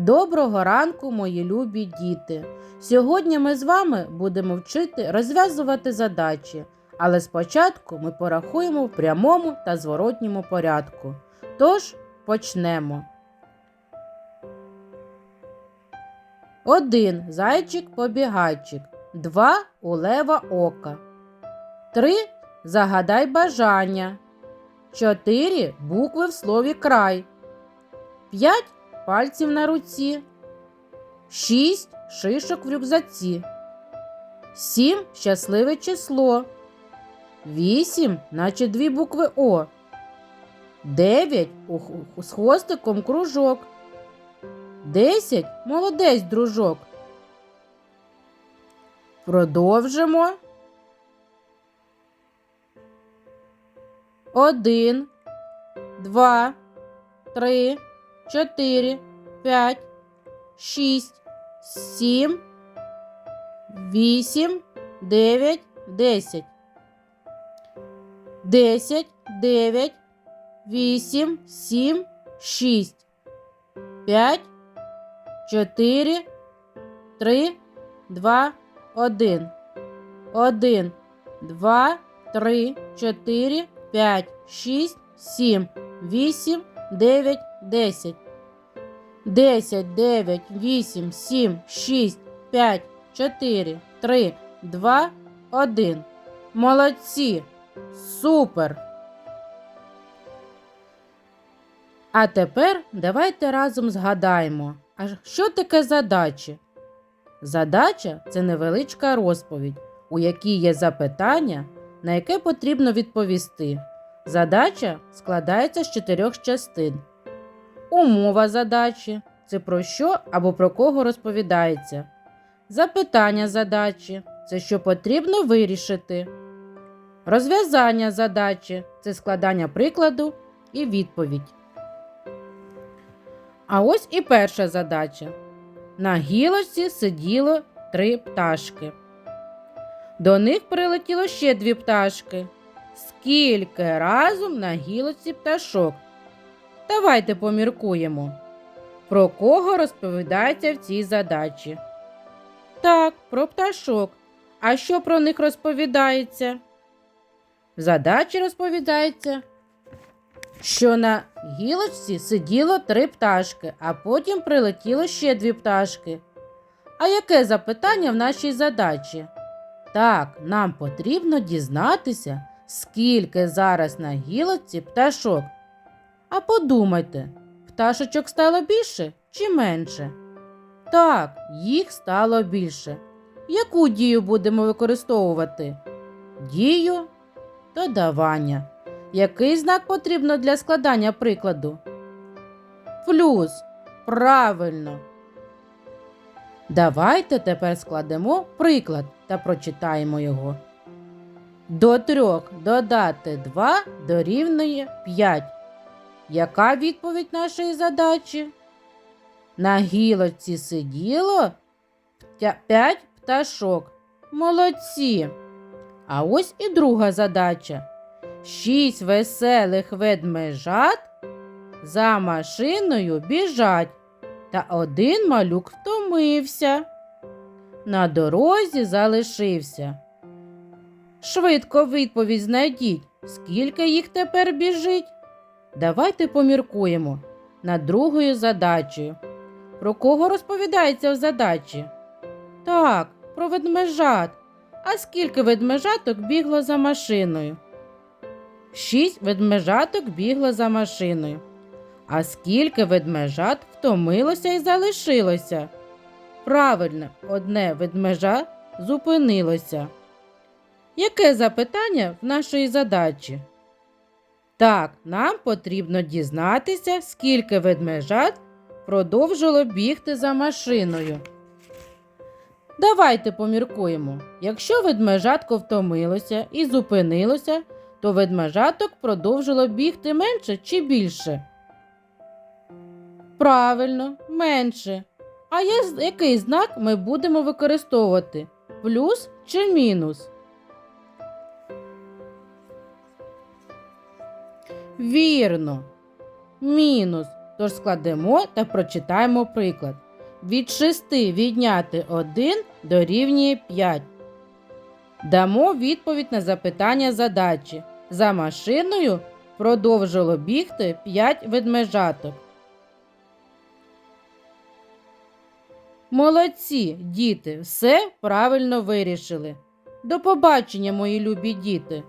Доброго ранку, мої любі діти! Сьогодні ми з вами будемо вчити розв'язувати задачі, але спочатку ми порахуємо в прямому та зворотньому порядку. Тож почнемо. Один зайчик побігайчик, два у лева ока. Три загадай бажання. Чотири букви в слові край. П'ять пальців на руці, шість шишок в рюкзаці, сім щасливе число, вісім, наче дві букви О, дев'ять з хвостиком кружок, десять молодець, дружок. Продовжимо. Один, два, три чотири, п'ять, шість, сім, вісім, дев'ять, десять. Десять, дев'ять, вісім, сім, шість, п'ять, чотири, три, два, один. Один, два, три, чотири, п'ять, шість, сім, вісім, дев'ять, десять. Десять, дев'ять, вісім, сім, шість, п'ять, чотири, три, два, один. Молодці! Супер! А тепер давайте разом згадаємо, а що таке задачі? Задача це невеличка розповідь, у якій є запитання, на яке потрібно відповісти. Задача складається з чотирьох частин. Умова задачі це про що або про кого розповідається. Запитання задачі це що потрібно вирішити. Розв'язання задачі це складання прикладу і відповідь. А ось і перша задача. На гілочці сиділо три пташки. До них прилетіло ще дві пташки. Скільки разом на гілочці пташок? Давайте поміркуємо. Про кого розповідається в цій задачі? Так, про пташок. А що про них розповідається? В задачі розповідається, що на гілочці сиділо три пташки, а потім прилетіло ще дві пташки. А яке запитання в нашій задачі? Так, нам потрібно дізнатися, скільки зараз на гілочці пташок. А подумайте, пташечок стало більше чи менше? Так, їх стало більше. Яку дію будемо використовувати? Дію додавання. Який знак потрібно для складання прикладу? Плюс. Правильно. Давайте тепер складемо приклад та прочитаємо його. До трьох додати 2 дорівнює 5. Яка відповідь нашої задачі? На гілочці сиділо 5 пташок. Молодці. А ось і друга задача. Шість веселих ведмежат за машиною біжать, та один малюк втомився. На дорозі залишився. Швидко відповідь знайдіть, скільки їх тепер біжить. Давайте поміркуємо над другою задачею. Про кого розповідається в задачі? Так, про ведмежат. А скільки ведмежаток бігло за машиною? Шість ведмежаток бігло за машиною. А скільки ведмежат втомилося і залишилося? Правильно, одне ведмежа зупинилося. Яке запитання в нашої задачі? Так, нам потрібно дізнатися, скільки ведмежат продовжило бігти за машиною. Давайте поміркуємо. Якщо ведмежатко втомилося і зупинилося, то ведмежаток продовжило бігти менше чи більше? Правильно, менше. А який знак ми будемо використовувати? Плюс чи мінус? Вірно. Мінус, Тож складемо та прочитаємо приклад. Від 6 відняти 1 дорівнює 5. Дамо відповідь на запитання задачі. За машиною продовжило бігти 5 ведмежаток. Молодці, діти, все правильно вирішили. До побачення, мої любі діти.